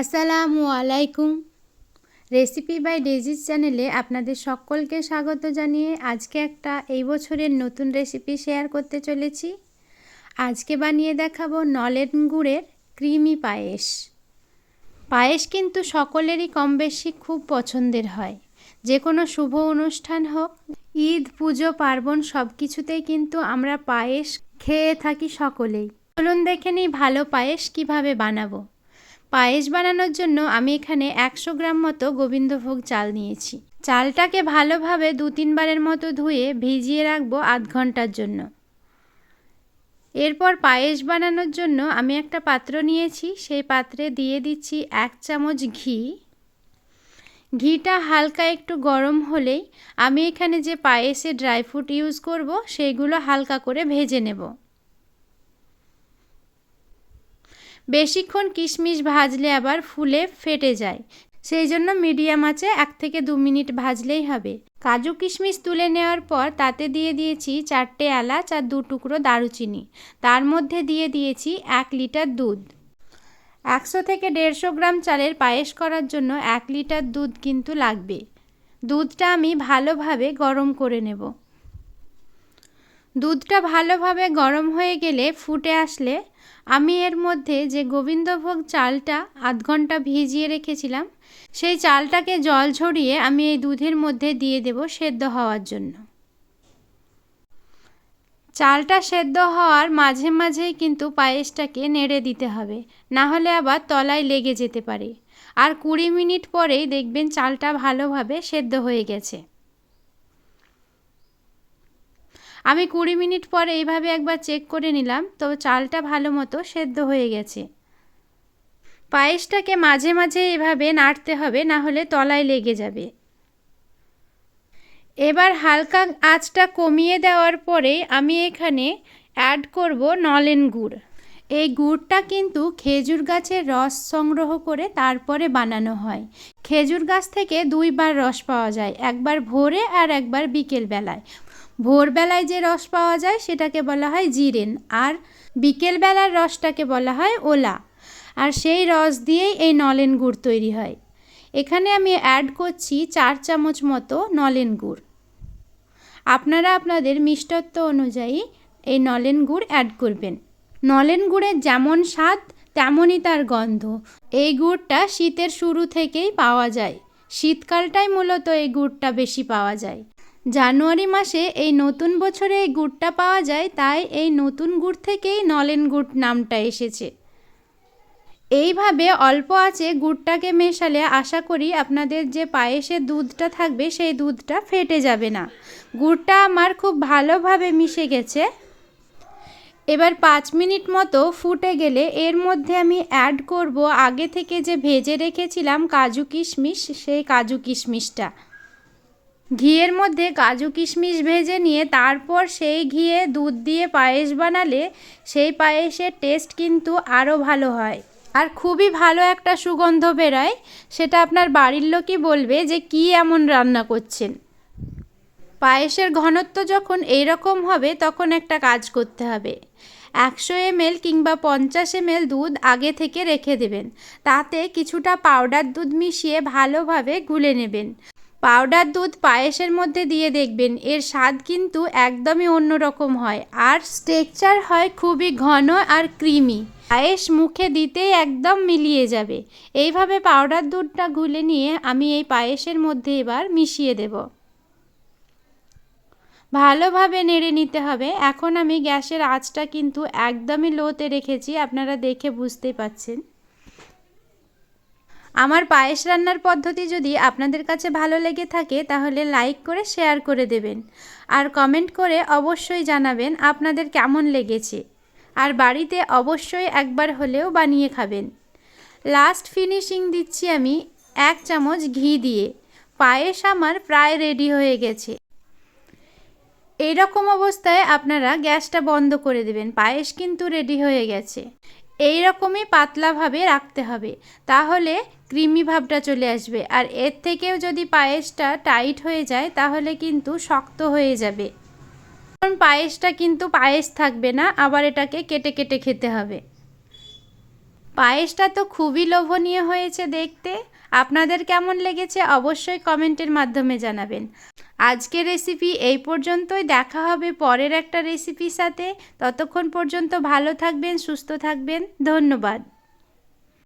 আসসালামু আলাইকুম। Recipe by ডেজিস চ্যানেলে আপনাদের সকলকে স্বাগত জানিয়ে আজকে একটা এই বছরের নতুন রেসিপি শেয়ার করতে চলেছি। আজকে বানিয়ে দেখাবো নলেন গুড়ের ক্রিমি পায়েস। পায়েস কিন্তু সকলেরই কম বেশি খুব পছন্দের হয়। যে কোনো শুভ অনুষ্ঠান হোক, ঈদ, পুজো, পার্বণ সব কিছুতেই কিন্তু আমরা পায়েস খেয়ে থাকি সকলেই। চলুন দেখে নিই ভালো পায়েস কীভাবে বানাবো। পায়েস বানানোর জন্য আমি এখানে একশো গ্রাম মতো গোবিন্দভোগ চাল নিয়েছি। চালটাকে ভালোভাবে দু তিনবারের মতো ধুয়ে ভিজিয়ে রাখব আধ ঘণ্টার জন্য। এরপর পায়েস বানানোর জন্য আমি একটা পাত্র নিয়েছি, সেই পাত্রে দিয়ে দিচ্ছি এক চামচ ঘি। ঘিটা হালকা একটু গরম হলেই আমি এখানে যে পায়েসে ড্রাই ফ্রুট ইউজ করব, সেইগুলো হালকা করে ভেজে নেব। বেশিক্ষণ কিশমিশ ভাজলে আবার ফুলে ফেটে যায়। সেই জন্য মিডিয়াম আছে এক থেকে দু মিনিট ভাজলেই হবে। কাজু কিশমিশ তুলে নেওয়ার পর তাতে দিয়ে দিয়েছি চারটে এলাচ আর দু টুকরো দারুচিনি। তার মধ্যে দিয়ে দিয়েছি এক লিটার দুধ। একশো থেকে দেড়শো গ্রাম চালের পায়েস করার জন্য এক লিটার দুধ কিন্তু লাগবে। দুধটা আমি ভালোভাবে গরম করে নেব। দুধটা ভালোভাবে গরম হয়ে গেলে ফুটে আসলে আমি এর মধ্যে যে গোবিন্দভোগ চালটা আধ ঘণ্টা ভিজিয়ে রেখেছিলাম, সেই চালটাকে জল ঝরিয়ে আমি এই দুধের মধ্যে দিয়ে দেব সেদ্ধ হওয়ার জন্য। চালটা সেদ্ধ হওয়ার মাঝে মাঝেই কিন্তু পায়েসটাকে নেড়ে দিতে হবে, না হলে আবার তলায় লেগে যেতে পারে। আর কুড়ি মিনিট পরেই দেখবেন চালটা ভালোভাবে সেদ্ধ হয়ে গেছে। আমি কুড়ি মিনিট পরে এইভাবে একবার চেক করে নিলাম, তো চালটা ভালো মতো সেদ্ধ হয়ে গেছে। পায়েসটাকে মাঝে মাঝে এভাবে নাড়তে হবে, না হলে তলায় লেগে যাবে। এবার হালকা আঁচটা কমিয়ে দেওয়ার পরে আমি এখানে অ্যাড করব নলেন গুড়। এই গুড়টা কিন্তু খেজুর গাছের রস সংগ্রহ করে তারপরে বানানো হয়। খেজুর গাছ থেকে দুইবার রস পাওয়া যায়, একবার ভোরে আর একবার বিকেল বেলায় ভোরবেলায় যে রস পাওয়া যায় সেটাকে বলা হয় জিরেন, আর বিকেলবেলার রসটাকে বলা হয় ওলা। আর সেই রস দিয়েই এই নলেন গুড় তৈরি হয়। এখানে আমি অ্যাড করছি চার চামচ মতো নলেন গুড়। আপনারা আপনাদের মিষ্টত্ব অনুযায়ী এই নলেন গুড় অ্যাড করবেন। নলেন গুড়ের যেমন স্বাদ, তেমনই তার গন্ধ। এই গুড়টা শীতের শুরু থেকেই পাওয়া যায়। শীতকালটাই মূলত এই গুড়টা বেশি পাওয়া যায়। জানুয়ারি মাসে এই নতুন বছরে এই গুড়টা পাওয়া যায়, তাই এই নতুন গুড় থেকেই নলেন গুড় নামটা এসেছে। এইভাবে অল্প আছে গুড়টাকে মেশালে আশা করি আপনাদের যে পায়েসের দুধটা থাকবে, সেই দুধটা ফেটে যাবে না। গুড়টা আমার খুব ভালোভাবে মিশে গেছে। এবার পাঁচ মিনিট মতো ফুটে গেলে এর মধ্যে আমি অ্যাড করব আগে থেকে যে ভেজে রেখেছিলাম কাজু কিশমিশ, সেই কাজু কিশমিশটা। ঘিয়ের মধ্যে কাজু কিশমিশ ভেজে নিয়ে তারপর সেই ঘিয়ে দুধ দিয়ে পায়েস বানালে সেই পায়েসের টেস্ট কিন্তু আরও ভালো হয়। আর খুবই ভালো একটা সুগন্ধ বেরোয়, সেটা আপনার বাড়ির লোকই বলবে যে কি এমন রান্না করছেন। পায়েসের ঘনত্ব যখন এইরকম হবে, তখন একটা কাজ করতে হবে। একশো এমএল কিংবা পঞ্চাশ এমএল দুধ আগে থেকে রেখে দেবেন। তাতে কিছুটা পাউডার দুধ মিশিয়ে ভালোভাবে গুলে নেবেন। পাউডার দুধ পায়েসের মধ্যে দিয়ে দেখবেন। এর স্বাদ কিন্তু একদমই অন্যরকম হয়। আর স্ট্রেকচার হয় খুবই ঘন আর ক্রিমি। পায়েস মুখে দিতেই একদম মিলিয়ে যাবে। এইভাবে পাউডার দুধটা গুলে নিয়ে আমি এই পায়েসের মধ্যে এবার মিশিয়ে দেব। ভালোভাবে নেড়ে নিতে হবে। এখন আমি গ্যাসের আঁচটা কিন্তু একদমই লোতে রেখেছি। আপনারা দেখে বুঝতেই পাচ্ছেন। আমার পায়েস রান্নার পদ্ধতি যদি আপনাদের কাছে ভালো লেগে থাকে, তাহলে লাইক করে শেয়ার করে দেবেন। আর কমেন্ট করে অবশ্যই জানাবেন আপনাদের কেমন লেগেছে। আর বাড়িতে অবশ্যই একবার হলেও বানিয়ে খাবেন। লাস্ট ফিনিশিং দিচ্ছি আমি এক চামচ ঘি দিয়ে। পায়েস আমার প্রায় রেডি হয়ে গেছে। এই রকম অবস্থায় আপনারা গ্যাসটা বন্ধ করে দেবেন। পায়েস কিন্তু রেডি হয়ে গেছে। এই রকমই পাতলাভাবে রাখতে হবে। তাহলে ক্রিমি ভাবটা চলে আসবে। আর এর থেকেও যদি পায়েসটা টাইট হয়ে যায়, তাহলে কিন্তু শক্ত হয়ে যাবে। কারণ পায়েসটা কিন্তু পায়েস থাকবে না, আবার এটাকে কেটে কেটে খেতে হবে। পায়েসটা তো খুবই লোভনীয় হয়েছে দেখতে। আপনাদের কেমন লেগেছে অবশ্যই কমেন্টের মাধ্যমে জানাবেন। আজকের রেসিপি এই পর্যন্তই। দেখা হবে পরের একটা রেসিপির সাথে। ততক্ষণ পর্যন্ত ভালো থাকবেন, সুস্থ থাকবেন। ধন্যবাদ।